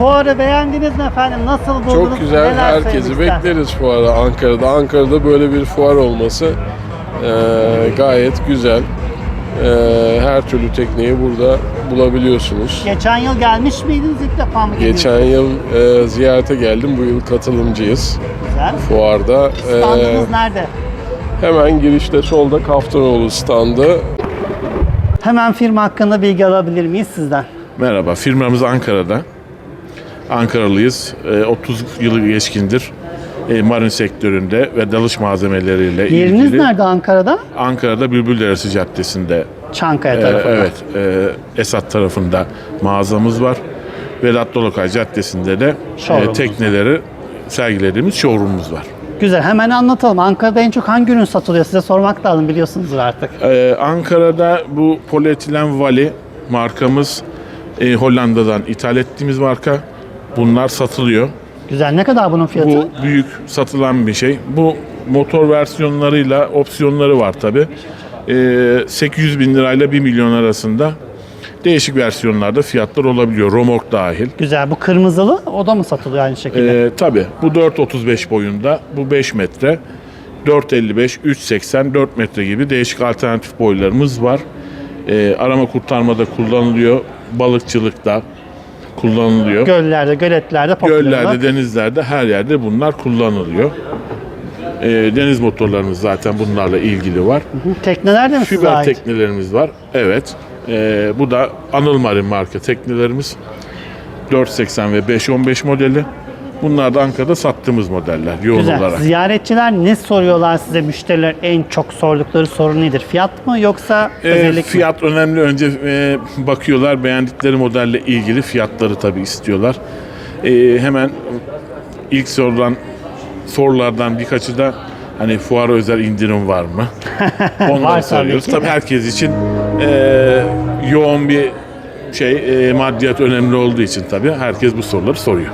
Fuarı beğendiniz mi efendim? Nasıl buldunuz? Çok güzel. Neler Herkesi bekleriz fuara Ankara'da. Ankara'da böyle bir fuar olması eee, gayet güzel. Eee, her türlü tekneyi burada bulabiliyorsunuz. Geçen yıl gelmiş miydiniz ilk defa mı geliyorsunuz? Geçen yıl eee, ziyarete geldim. Bu yıl katılımcıyız Güzel. fuarda. Eee, Standınız nerede? hemen girişte solda Kaftanoğlu standı. Hemen firma hakkında bilgi alabilir miyiz sizden? Merhaba, firmamız Ankara'da. Ankaralıyız. Ee, 30 yılı geçkindir. Ee, Marin sektöründe ve dalış malzemeleriyle Yeriniz ilgili. nerede Ankara'da? Ankara'da Bülbülderesi Caddesi'nde. Çankaya e, tarafında. evet, e, Esat tarafında mağazamız var. Vedat Dolokay Caddesi'nde de e, Showroom'umuz tekneleri sergilediğimiz showroomumuz var. Güzel. Hemen anlatalım. Ankara'da en çok hangi ürün satılıyor? Size sormak lazım biliyorsunuzdur artık. Ee, Ankara'da bu polietilen vali markamız e, Hollanda'dan ithal ettiğimiz marka. Bunlar satılıyor. Güzel. Ne kadar bunun fiyatı? Bu büyük satılan bir şey. Bu motor versiyonlarıyla opsiyonları var tabi. 800 bin lirayla 1 milyon arasında değişik versiyonlarda fiyatlar olabiliyor. Romork dahil. Güzel. Bu kırmızılı o da mı satılıyor aynı şekilde? Ee, tabi bu 4.35 boyunda, bu 5 metre. 4.55, 3.80, 4 metre gibi değişik alternatif boylarımız var. Ee, arama kurtarmada kullanılıyor. Balıkçılıkta kullanılıyor. Göllerde, göletlerde popüler. Göllerde, denizlerde her yerde bunlar kullanılıyor. Ee, deniz motorlarımız zaten bunlarla ilgili var. Tekneler de mi size Fiber ait? teknelerimiz var. Evet. Ee, bu da Anıl Marin marka teknelerimiz. 480 ve 515 modeli. Bunlar da Ankara'da sattığımız modeller yoğun Güzel. olarak. Ziyaretçiler ne soruyorlar size? Müşteriler en çok sordukları soru nedir? Fiyat mı yoksa Ee, özellik mi? fiyat önemli. Önce e, bakıyorlar beğendikleri modelle ilgili fiyatları tabii istiyorlar. Ee, hemen ilk sorulan sorulardan birkaçı da hani fuara özel indirim var mı? Onları tabii soruyoruz. ki. Tabii herkes için e, yoğun bir şey e, maddiyat önemli olduğu için tabii herkes bu soruları soruyor.